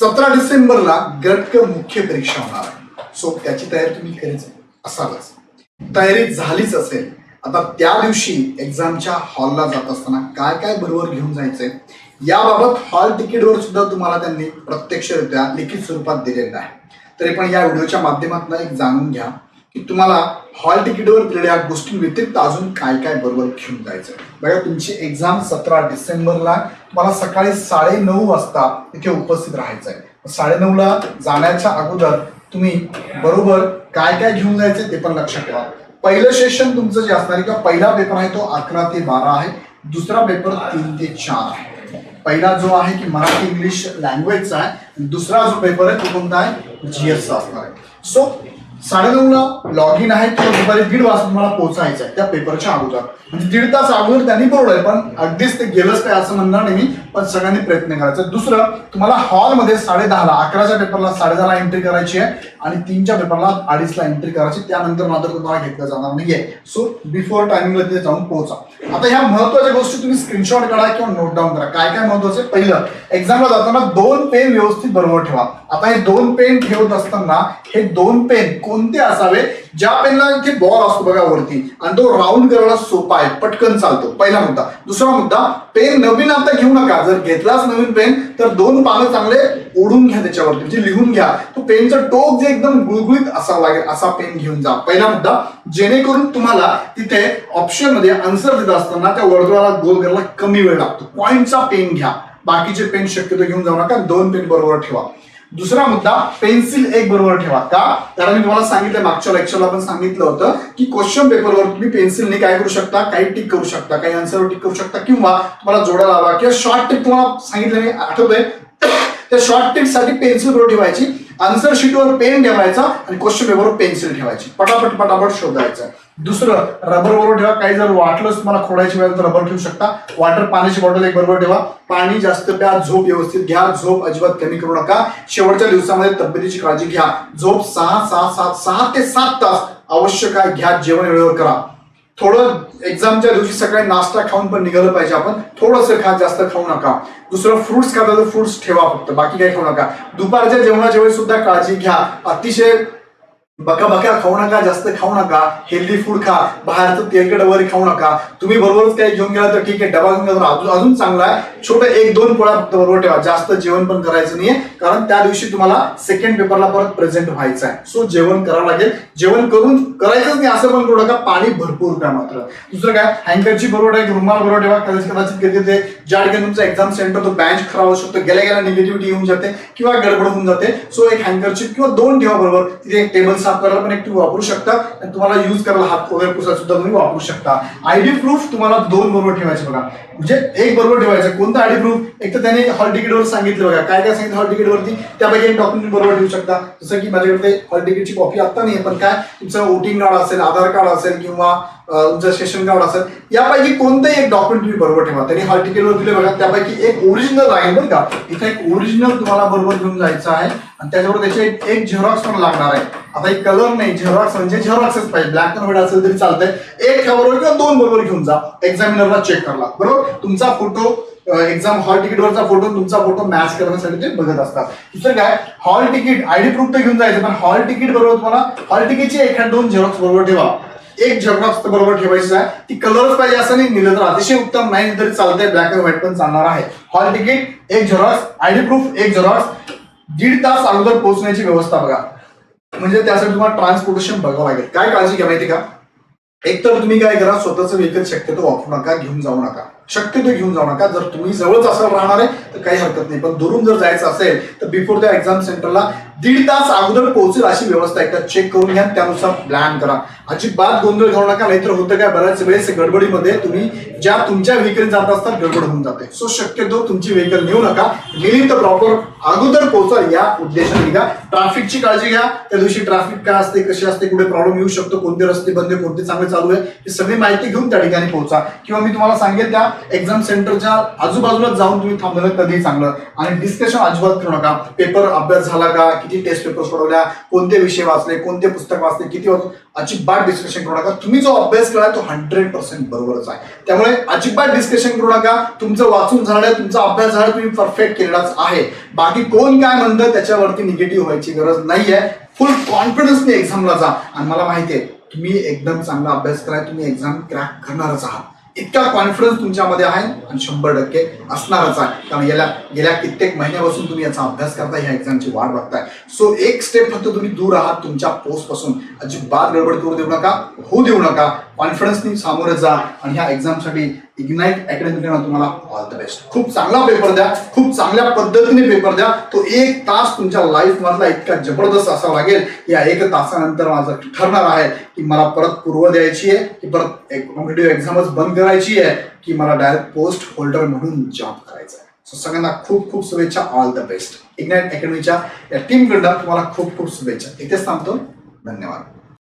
सतरा डिसेंबरला गटक मुख्य परीक्षा होणार आहे. सो त्याची तयारी तुम्ही करीच असालच तयारी झालीच असेल. आता त्या दिवशी एक्झामच्या हॉलला जात असताना काय काय बरोबर घेऊन जायचंय याबाबत हॉल तिकीटवर सुद्धा तुम्हाला त्यांनी प्रत्यक्षरित्या लिखित स्वरूपात दिलेलं आहे. तरी पण या व्हिडिओच्या माध्यमातून एक जाणून घ्या. की तुम्हाला हॉल तिकीटवर दिलेल्या गोष्टी व्यतिरिक्त अजून काय काय बरोबर घेऊन जायचं बघा तुमची एक्झाम सतरा डिसेंबरला तुम्हाला सकाळी साडे नऊ वाजता इथे उपस्थित राहायचं आहे साडे जाण्याच्या अगोदर तुम्ही बरोबर काय काय घेऊन जायचं ते पण लक्षात ठेवा. पहिलं सेशन तुमचं जे असणार आहे किंवा पहिला पेपर आहे तो अकरा ते बारा आहे. दुसरा पेपर तीन ते चार आहे. पहिला जो आहे की मराठी इंग्लिश लँग्वेजचा आहे दुसरा जो पेपर आहे तो कोणता आहे? जीएसचा असणार आहे. सो साडेनऊला लॉग इन आहे किंवा दुपारी दीड वाजता तुम्हाला पोहोचायचं आहे त्या पेपरच्या अगोदर. म्हणजे दीड तास अगोदर त्यांनी बरोबर पण अगदीच ते गेलंच काय असं म्हणणार नाही मी पण सगळ्यांनी प्रयत्न करायचा. दुसरं तुम्हाला हॉलमध्ये साडे दहाला अकराच्या पेपरला साडे दहाला एंट्री करायची आहे आणि तीनच्या पेपरला अडीचला एंट्री करायची त्यानंतर मात्र तुम्हाला घेतलं जाणार नाहीये. सो बिफोर टायमिंगला तिथे जाऊन पोहोचा. आता ह्या महत्त्वाच्या गोष्टी तुम्ही स्क्रीनशॉट करा किंवा नोट डाऊन करा. काय काय महत्वाचं आहे? पहिलं एक्झामला जाताना दोन पेन व्यवस्थित बरोबर ठेवा. आता हे दोन पेन ठेवत असताना हे दोन पेन कोणते असावे? ज्या पेनला इथे बॉल असतो बघा वरती. आणि तो राऊंड करायला सोपा आहे. पटकन चालतो. पहिला मुद्दा. दुसरा मुद्दा पेन नवीन आता घेऊ नका. जर घेतलाच नवीन पेन तर दोन पानं चांगले ओढून घ्या त्याच्यावरती. म्हणजे लिहून घ्या. तो पेनचं टोक जे एकदम गुळगुळीत असावं लागेल असा पेन घेऊन जा. पहिला मुद्दा जेणेकरून तुम्हाला तिथे ऑप्शनमध्ये आन्सर देत असताना त्या वर्तुळाला गोल करायला कमी वेळ लागतो. पॉईंटचा पेन घ्या. बाकीचे पेन शक्यतो घेऊन जाऊ नका. दोन पेन बरोबर ठेवा. दुसरा मुद्दा पेन्सिल एक बरोबर ठेवा. का? कारण मी तुम्हाला सांगितलं मागच्या लेक्चरला पण सांगितलं होतं की क्वेश्चन पेपरवर तुम्ही पेन्सिलने काय करू शकता? काही टिक करू शकता काही आन्सरवर टिक करू शकता किंवा तुम्हाला जोडा लावा किंवा शॉर्ट टिक तुम्हाला सांगितलं मी आठवतंय. त्या शॉर्ट टिकसाठी पेन्सिल बरोबर ठेवायची? आन्सर शीटवर पेन ठेवायचा आणि क्वेश्चन पेपरवर पेन्सिल ठेवायची. पटापट पटापट शोधायचं. दुसरं रबर बरोबर ठेवा. काही जर वाटलंच तुम्हाला खोडायची वेळ तर रबर ठेवू शकता. वॉटर पाण्याची बॉटल एक बरोबर ठेवा. पाणी जास्त प्या झोप व्यवस्थित घ्या. झोप अजिबात कमी करू नका. शेवटच्या दिवसामध्ये तब्येतीची काळजी घ्या. झोप सहा सहा सात सहा ते सात तास आवश्यक आहे घ्या. जेवण वेळेवर करा. थोडं एक्झामच्या दिवशी सकाळी नाश्ता खाऊन पण निघालं पाहिजे आपण. थोडंसं खा जास्त खाऊ नका. दुसरं फ्रुट्स खाता तर फ्रुट्स ठेवा फक्त बाकी काही खाऊ नका. दुपारच्या जेवणाच्या वेळी सुद्धा काळजी घ्या. अतिशय बका बका खाऊ नका जास्त खाऊ नका हेल्दी फूड खा बाहेरचं तेलकट वगैरे खाऊ नका. तुम्ही बरोबरच काही घेऊन गेला तर ठीक आहे डबा घेऊन गेला तर अजून अजून चांगला आहे. छोटं एक दोन पोळा बरोबर ठेवा. जास्त जेवण पण करायचं नाहीये कारण त्या दिवशी तुम्हाला सेकंड पेपरला परत प्रेझेंट व्हायचं आहे. सो जेवण करावं लागेल. जेवण करून करायचंच नाही असं पण करू नका. पाणी भरपूर काय मात्र. दुसरं काय? हँकरची बरोबर आहे रुमाल बरोबर ठेवा कदाचित कदाचित कधी ते ज्या ठिकाणी तुमचा एक्झाम सेंटर तो बँच खराब होऊ शकतो गेल्या गेल्या निगेटिव्हिटी येऊन जाते किंवा गडबड होऊन जाते. सो एक हँकरची किंवा दोन ठेवा बरोबर. तिथे एक टेबल साफ करायला पण एक तुम्ही वापरू शकता. आणि तुम्हाला युज करायला हात वगैरे पुसायला सुद्धा तुम्ही वापरू शकता. आयडी प्रूफ तुम्हाला दोन बरोबर ठेवायचे बघा. म्हणजे एक बरोबर ठेवायचं. कोणतं आयडी प्रूफ एक तर त्याने हॉल तिकीटवर सांगितलं बघा. काय काय सांगितलं हॉल तिकीटवरती त्यापैकी एक डॉक्युमेंट बरोबर ठेवू शकता. जसं की माझ्याकडे हॉल तिकीटची कॉपी आता नाही पण काय? तुमचं वोटिंग कार्ड असेल आधार कार्ड असेल किंवा तुमचं सेशन कार्ड असेल यापैकी कोणतंही एक डॉक्युमेंट तुम्ही बरोबर ठेवा. त्यांनी हॉल तिकीटवर दिले बघा त्यापैकी एक ओरिजिनल राहील बरं का. इथं एक ओरिजिनल तुम्हाला बरोबर घेऊन जायचं आहे. आणि त्याच्यावर त्याचे एक- झेरॉक्स पण लागणार आहे. आता एक कलर नाही झेरॉक्स म्हणजे झेरॉक्सच पाहिजे. ब्लॅक अँड व्हाईट असेल तरी चालतंय. एक ठेवा बरोबर किंवा दोन बरोबर घेऊन जा. एक्झामिनरला चेक करला बरोबर? तुमचा फोटो एक्झाम हॉल तिकीटवरचा फोटो तुमचा फोटो मॅच करण्यासाठी ते बघत असतात. दुसरं काय? हॉल तिकीट आयडी प्रूफ तर घेऊन जायचं पण हॉल तिकीट बरोबर तुम्हाला हॉल तिकीटचे एखाद दोन झेरॉक्स बरोबर ठेवा. एक झेरॉक्स बरोबर ठेवायचा आहे. ती कलरच पाहिजे असं नाही निलं तर अतिशय उत्तम नाही तरी चालतंय ब्लॅक अँड व्हाईट पण चालणार आहे. हॉल तिकीट एक झेरॉक्स आयडी प्रूफ एक झेरॉक्स दीड तास अगोदर पोहोचण्याची व्यवस्था बघा. म्हणजे त्यासाठी तुम्हाला ट्रान्सपोर्टेशन बघावं लागेल. काय काळजी घ्या माहिती का? एक तर तुम्ही काय करा स्वतःचं व्हेकल शक्यतो वापरू नका घेऊन जाऊ नका. शक्यतो घेऊन जाऊ नका. जर तुम्ही जवळच असं राहणार आहे तर काही हरकत नाही. पण दुरून जर जायचं असेल तर बिफोर त्या एक्झाम सेंटरला दीड तास अगोदर पोहोचेल अशी व्यवस्था एकदा चेक करून घ्या त्यानुसार प्लॅन करा. अजिबात गोंधळ घालू नका नाहीतर होतं काय बऱ्याच वेळेस गडबडीमध्ये तुम्ही ज्या तुमच्या व्हेकल जात असतात गडबड होऊन जाते. सो शक्यतो तुमची व्हेकल नेऊ नका. गेली तर प्रॉपर अगोदर पोहोचा या उद्देशाने घ्या ट्रॅफिकची काळजी घ्या. त्या दिवशी ट्रॅफिक काय असते कशी असते कुठे प्रॉब्लेम येऊ शकतो कोणते रस्ते बंद कोणते चांगले चालू आहे ही सगळी माहिती घेऊन त्या ठिकाणी पोहोचा. किंवा मी तुम्हाला सांगेल त्या एक्झाम सेंटरच्या आजूबाजूला जाऊन तुम्ही थांबलेलं कधीही चांगलं. आणि डिस्कशन अजिबात करू नका. पेपर अभ्यास झाला का किती टेस्ट पेपर सोडवल्या कोणते विषय वाचले कोणते पुस्तक वाचले किती वाचले अजिबात डिस्कशन करू नका. तुम्ही जो अभ्यास केला तो हंड्रेड पर्सेंट बरोबरच आहे. त्यामुळे अजिबात डिस्कशन करू नका. तुमचं वाचून झालं तुमचा अभ्यास झाला तुम्ही परफेक्ट केलेलाच आहे. बाकी कोण काय म्हणतं त्याच्यावरती निगेटिव्ह व्हायची गरज नाहीये. फुल कॉन्फिडन्सने एक्झामला जा. आणि मला माहिती आहे तुम्ही एकदम चांगला अभ्यास कराय तुम्ही एक्झाम क्रॅक करणारच आहात. इतका कॉन्फिडन्स तुमच्यामध्ये आहे आणि शंभर टक्के असणारच आहे. कारण गेल्या गेल्या कित्येक महिन्यापासून तुम्ही याचा अभ्यास करताय ह्या एक्झामची वाट बघताय. सो एक स्टेप फक्त तुम्ही दूर आहात तुमच्या पोस्टपासून. अजिबात गडबड करू देऊ नका होऊ देऊ नका. कॉन्फिडन्सनी सामोरे जा आणि ह्या एक्झामसाठी इग्नाइट अकॅडमीकडनं तुम्हाला ऑल द बेस्ट खूप चांगला पेपर द्या खूप चांगल्या पद्धतीने पेपर द्या. तो एक तास तुमच्या लाईफ मधला इतका जबरदस्त असावा लागेल. या एक तासानंतर माझं ठरणार आहे की मला परत पूर्व द्यायची आहे की परत एक कॉम्पिटेटिव्ह एक्झामच बंद करायची आहे की मला डायरेक्ट पोस्ट होल्डर म्हणून जॉब करायचा आहे. सो सगळ्यांना खूप खूप शुभेच्छा ऑल द बेस्ट इग्नाइट अकॅडमीच्या या टीमकडनं तुम्हाला खूप खूप शुभेच्छा. इथेच थांबतो. धन्यवाद.